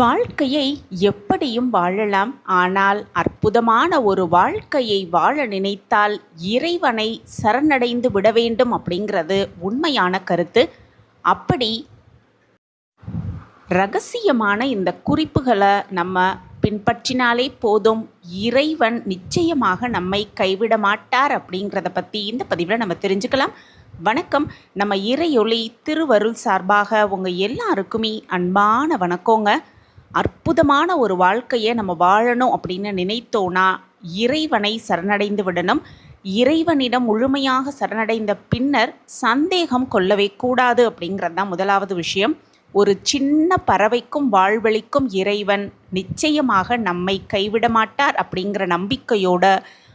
வாழ்க்கையை எப்படியும் வாழலாம். ஆனால் அற்புதமான ஒரு வாழ்க்கையை வாழ நினைத்தால் இறைவனை சரணடைந்து விட வேண்டும் அப்படிங்கிறது உண்மையான கருத்து. அப்படி ரகசியமான இந்த குறிப்புகளை நம்ம பின்பற்றினாலே போதும். இறைவன் நிச்சயமாக நம்மை கைவிட மாட்டார் அப்படிங்கிறத பற்றி இந்த பதிவில் நம்ம தெரிஞ்சுக்கலாம். வணக்கம். நம்ம இறையொளி திருவருள் சார்பாக உங்கள் எல்லாருக்குமே அன்பான வணக்கங்க. அற்புதமான ஒரு வாழ்க்கையை நம்ம வாழணும் அப்படின்னு நினைத்தோன்னா இறைவனை சரணடைந்து விடணும். இறைவனிடம் முழுமையாக சரணடைந்த பின்னர் சந்தேகம் கொள்ளவே கூடாது அப்படிங்கிறது தான் முதலாவது விஷயம். ஒரு சின்ன பறவைக்கும் வாழ்வழிக்கும் இறைவன் நிச்சயமாக நம்மை கைவிட மாட்டார் அப்படிங்கிற நம்பிக்கையோட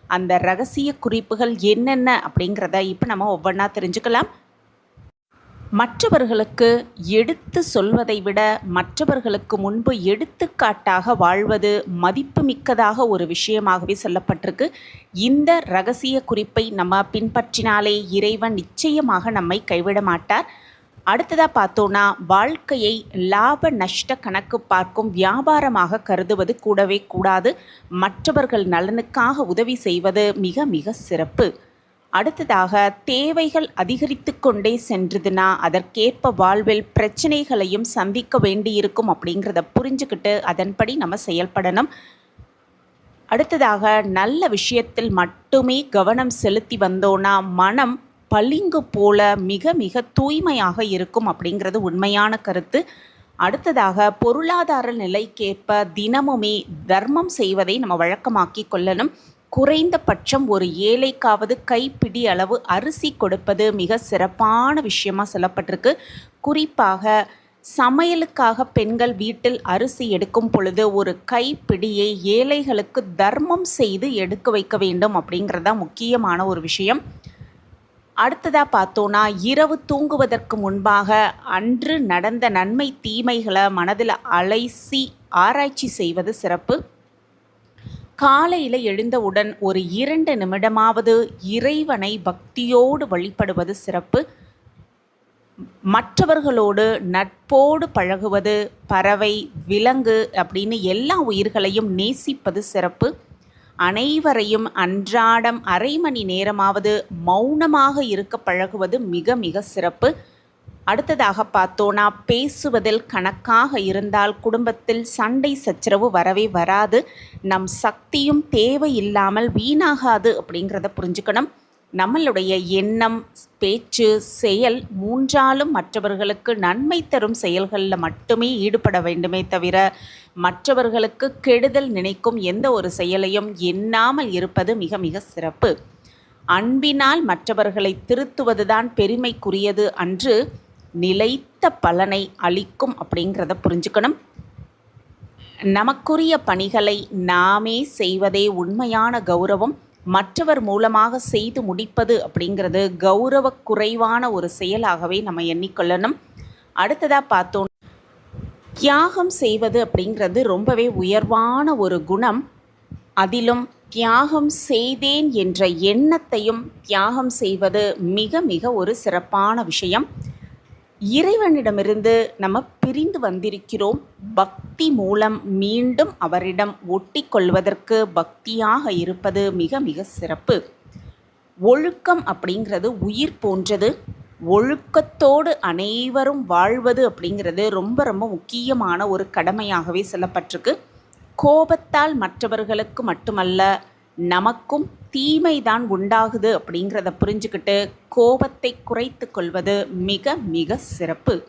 அந்த ரகசிய குறிப்புகள் என்னென்ன அப்படிங்கிறத இப்போ நம்ம ஒவ்வொன்றா தெரிஞ்சுக்கலாம். மற்றவர்களுக்கு எடுத்து சொல்வதை விட மற்றவர்களுக்கு முன்பு எடுத்துக்காட்டாக வாழ்வது மதிப்புமிக்கதாக ஒரு விஷயமாகவே சொல்லப்பட்டிருக்கு. இந்த ரகசிய குறிப்பை நம்ம பின்பற்றினாலே இறைவன் நிச்சயமாக நம்மை கைவிட மாட்டார். அடுத்ததாக பார்த்தோன்னா வாழ்க்கையை லாப நஷ்ட கணக்கு பார்க்கும் வியாபாரமாக கருதுவது கூடவே கூடாது. மற்றவர்கள் நலனுக்காக உதவி செய்வது மிக மிக சிறப்பு. அடுத்ததாக தேவைகள் அதிகரித்து கொண்டே சென்றதுன்னா அதற்கேற்ப வாழ்வில் பிரச்சனைகளையும் சந்திக்க வேண்டியிருக்கும் அப்படிங்கிறத புரிஞ்சுக்கிட்டு அதன்படி நம்ம செயல்படணும். அடுத்ததாக நல்ல விஷயத்தில் மட்டுமே கவனம் செலுத்தி வந்தோன்னா மனம் பளிங்கு போல மிக மிக தூய்மையாக இருக்கும் அப்படிங்கிறது உண்மையான கருத்து. அடுத்ததாக பொருளாதார நிலைக்கேற்ப தினமுமே தர்மம் செய்வதை நம்ம வழக்கமாக்கி கொள்ளணும். குறைந்தபட்சம் ஒரு ஏழைக்காவது கைப்பிடி அளவு அரிசி கொடுப்பது மிக சிறப்பான விஷயமாக சொல்லப்பட்டிருக்கு. குறிப்பாக சமையலுக்காக பெண்கள் வீட்டில் அரிசி எடுக்கும் பொழுது ஒரு கைப்பிடியை ஏழைகளுக்கு தர்மம் செய்து எடுக்க வைக்க வேண்டும் அப்படிங்கிறது முக்கியமான ஒரு விஷயம். அடுத்ததாக பார்த்தோன்னா இரவு தூங்குவதற்கு முன்பாக அன்று நடந்த நன்மை தீமைகளை மனதில் அலைசி ஆராய்ச்சி செய்வது சிறப்பு. காலையில் எழுந்தவுடன் ஒரு இரண்டு நிமிடமாவது இறைவனை பக்தியோடு வழிபடுவது சிறப்பு. மற்றவர்களோடு நட்போடு பழகுவது பறவை விலங்கு அப்படின்னு எல்லா உயிர்களையும் நேசிப்பது சிறப்பு. அனைவரையும் அன்றாடம் அரை மணி நேரமாவது மௌனமாக இருக்க பழகுவது மிக மிக சிறப்பு. அடுத்ததாக பார்த்தோன்னா பேசுவதில் கணக்காக இருந்தால் குடும்பத்தில் சண்டை சச்சரவு வரவே வராது. நம் சக்தியும் தேவையில்லாமல் வீணாகாது அப்படிங்கிறத புரிஞ்சுக்கணும். நம்மளுடைய எண்ணம் பேச்சு செயல் மூன்றாலும் மற்றவர்களுக்கு நன்மை தரும் செயல்களில் மட்டுமே ஈடுபட வேண்டுமே தவிர மற்றவர்களுக்கு கெடுதல் நினைக்கும் எந்த ஒரு செயலையும் எண்ணாமல் இருப்பது மிக மிக சிறப்பு. அன்பினால் மற்றவர்களை திருத்துவதுதான் பெருமைக்குரியது அன்று. நிலைத்த பலனை அளிக்கும் அப்படிங்கிறத புரிஞ்சுக்கணும். நமக்குரிய பணிகளை நாமே செய்வதே உண்மையான கௌரவம். மற்றவர் மூலமாக செய்து முடிப்பது அப்படிங்கிறது கௌரவ குறைவான ஒரு செயலாகவே நம்ம எண்ணிக்கொள்ளணும். அடுத்ததாக பார்த்தோம். தியாகம் செய்வது அப்படிங்கிறது ரொம்பவே உயர்வான ஒரு குணம். அதிலும் தியாகம் செய்தேன் என்ற எண்ணத்தையும் தியாகம் செய்வது மிக மிக ஒரு சிறப்பான விஷயம். இறைவனிடமிருந்து நம்ம பிரிந்து வந்திருக்கிறோம். பக்தி மூலம் மீண்டும் அவரிடம் ஒட்டி கொள்வதற்கு பக்தியாக இருப்பது மிக மிக சிறப்பு. ஒழுக்கம் அப்படிங்கிறது உயிர் போன்றது. ஒழுக்கத்தோடு அனைவரும் வாழ்வது அப்படிங்கிறது ரொம்ப ரொம்ப முக்கியமான ஒரு கடமையாகவே சொல்லப்பட்டிருக்கு. கோபத்தால் மற்றவர்களுக்கு மட்டுமல்ல நமக்கும் தீமைதான் உண்டாகுது அப்படிங்கிறத புரிஞ்சுக்கிட்டு கோபத்தை குறைத்து கொள்வது மிக மிக சிறப்பு.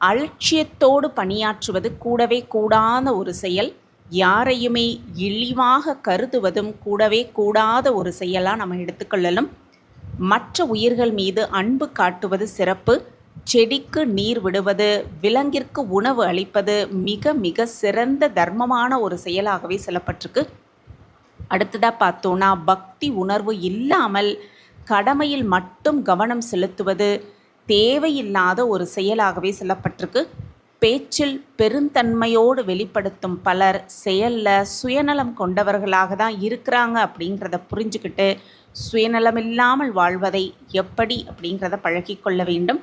அலட்சியத்தோடு பணியாற்றுவது கூடவே கூடாத ஒரு செயல் யாரையுமே இழிவாக கருதுவதும் கூடவே கூடாத ஒரு செயலாக நம்ம எடுத்துக்கொள்ளலும். மற்ற உயிர்கள் மீது அன்பு காட்டுவது சிறப்பு. செடிக்கு நீர் விடுவது விலங்கிற்கு உணவு அளிப்பது மிக மிக சிறந்த தர்மமான ஒரு செயலாகவே சொல்லப்பட்டிருக்கு. அடுத்ததாக பார்த்தோன்னா பக்தி உணர்வு இல்லாமல் கடமையில் மட்டும் கவனம் செலுத்துவது தேவையில்லாத ஒரு செயலாகவே சொல்லப்பட்டிருக்கு. பேச்சில் பெருந்தன்மையோடு வெளிப்படுத்தும் பலர் செயலில் சுயநலம் கொண்டவர்களாக தான் இருக்கிறாங்க அப்படிங்கிறத புரிஞ்சுக்கிட்டு சுயநலம் இல்லாமல் வாழ்வதை எப்படி அப்படிங்கிறத பழகிக்கொள்ள வேண்டும்.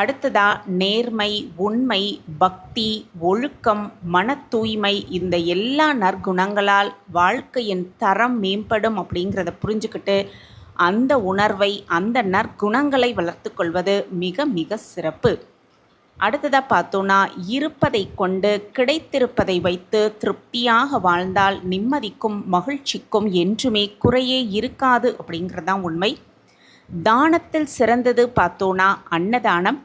அடுத்ததா நேர்மை உண்மை பக்தி ஒழுக்கம் மன தூய்மை இந்த எல்லா நற்குணங்களால் வாழ்க்கையின் தரம் மேம்படும் அப்படிங்கிறத புரிஞ்சுக்கிட்டு அந்த உணர்வை அந்த நற்குணங்களை வளர்த்து கொள்வது மிக மிக சிறப்பு. அடுத்ததாக பார்த்தோன்னா இருப்பதை கொண்டு கிடைத்திருப்பதை வைத்து திருப்தியாக வாழ்ந்தால் நிம்மதிக்கும் மகிழ்ச்சிக்கும் என்றுமே குறையே இருக்காது அப்படிங்கிறது தான் உண்மை. தானத்தில் சிறந்தது பார்த்தோன்னா அன்னதானம்.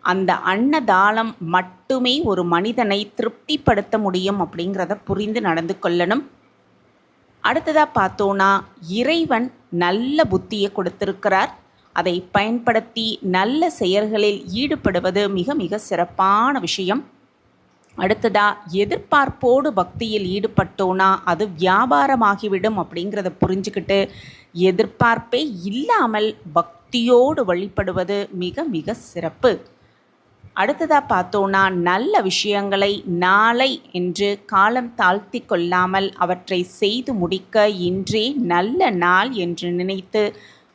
அந்த அன்னதானம் மட்டுமே ஒரு மனிதனை திருப்திப்படுத்த முடியும் அப்படிங்கிறத புரிந்து நடந்து கொள்ளணும். அடுத்ததாக பார்த்தோன்னா இறைவன் நல்ல புத்தியை கொடுத்திருக்கிறார். அதை பயன்படுத்தி நல்ல செயல்களில் ஈடுபடுவது மிக மிக சிறப்பான விஷயம். அடுத்ததா எதிர்பார்ப்போடு பக்தியில் ஈடுபட்டோன்னா அது வியாபாரமாகிவிடும் அப்படிங்கிறத புரிஞ்சுக்கிட்டு எதிர்பார்ப்பே இல்லாமல் பக்தியோடு வழிபடுவது மிக மிக சிறப்பு. அடுத்ததாக பார்த்தோன்னா நல்ல விஷயங்களை நாளை என்று காலம் தாழ்த்தி கொள்ளாமல் அவற்றை செய்து முடிக்க இன்றே நல்ல நாள் என்று நினைத்து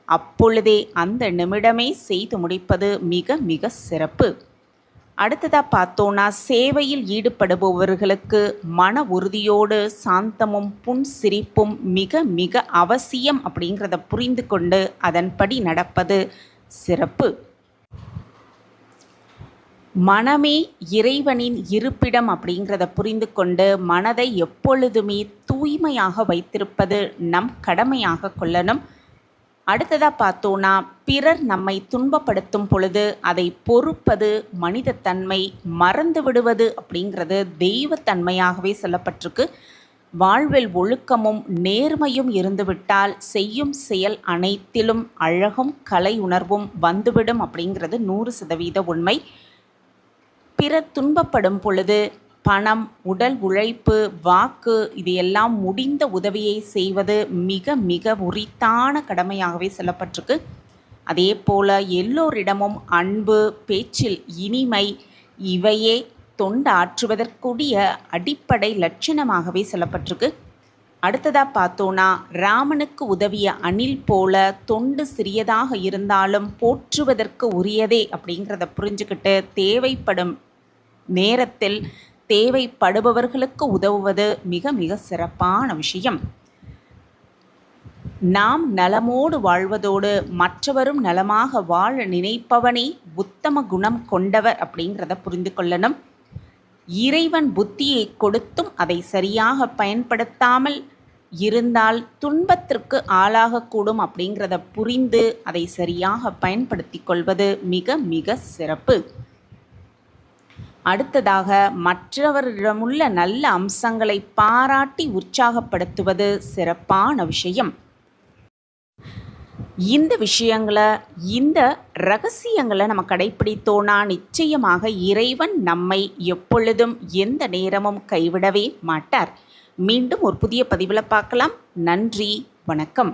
அப்பொழுதே அந்த நிமிடமே செய்து முடிப்பது மிக மிக சிறப்பு. அடுத்ததாக பார்த்தோன்னா சேவையில் ஈடுபடுபவர்களுக்கு மன உறுதியோடு சாந்தமும் புன் சிரிப்பும் மிக மிக அவசியம் அப்படிங்கிறத புரிந்து கொண்டு அதன்படி நடப்பது சிறப்பு. மனமே இறைவனின் இருப்பிடம் அப்படிங்கிறத புரிந்து கொண்டு மனதை எப்பொழுதுமே தூய்மையாக வைத்திருப்பது நம் கடமையாக கொள்ளணும். அடுத்ததாக பார்த்தோன்னா பிறர் நம்மை துன்பப்படுத்தும் பொழுது அதை பொறுப்பது மனிதத்தன்மை மறந்து விடுவது அப்படிங்கிறது தெய்வத்தன்மையாகவே சொல்லப்பட்டிருக்கு. வாழ்வில் ஒழுக்கமும் நேர்மையும் இருந்துவிட்டால் செய்யும் செயல் அனைத்திலும் அழகும் கலை உணர்வும் வந்துவிடும் அப்படிங்கிறது நூறு சதவீத உண்மை. பிறர் துன்பப்படும் பொழுது பணம் உடல் உழைப்பு வாக்கு இது எல்லாம் முடிந்த உதவியை செய்வது மிக மிக உரித்தான கடமையாகவே சொல்லப்பட்டிருக்கு. அதே போல எல்லோரிடமும் அன்பு பேச்சில் இனிமை இவையே தொண்டாற்றுவதற்குரிய அடிப்படை லட்சணமாகவே சொல்லப்பட்டிருக்கு. அடுத்ததாக பார்த்தோன்னா ராமனுக்கு உதவிய அணில் போல தொண்டு சிறியதாக இருந்தாலும் போற்றுவதற்கு உரியதே அப்படிங்கிறத புரிஞ்சுக்கிட்டு தேவைப்படும் நேரத்தில் தேவைப்படுபவர்களுக்கு உதவுவது மிக மிக சிறப்பான விஷயம். நாம் நலமோடு வாழ்வதோடு மற்றவரும் நலமாக வாழ நினைப்பவனே உத்தம குணம் கொண்டவர் அப்படிங்கிறத புரிந்து கொள்ளணும். இறைவன் புத்தியை கொடுத்தும் அதை சரியாக பயன்படுத்தாமல் இருந்தால் துன்பத்திற்கு ஆளாகக்கூடும் அப்படிங்கிறத புரிந்து அதை சரியாக பயன்படுத்தி கொள்வது மிக மிக சிறப்பு. அடுத்ததாக மற்றவரிடமுள்ள நல்ல அம்சங்களை பாராட்டி உற்சாகப்படுத்துவது சிறப்பான விஷயம். இந்த விஷயங்களை இந்த ரகசியங்களை நம்ம கடைப்பிடித்தோனா நிச்சயமாக இறைவன் நம்மை எப்பொழுதும் எந்த நேரமும் கைவிடவே மாட்டார். மீண்டும் ஒரு புதிய பதிவில் பார்க்கலாம். நன்றி வணக்கம்.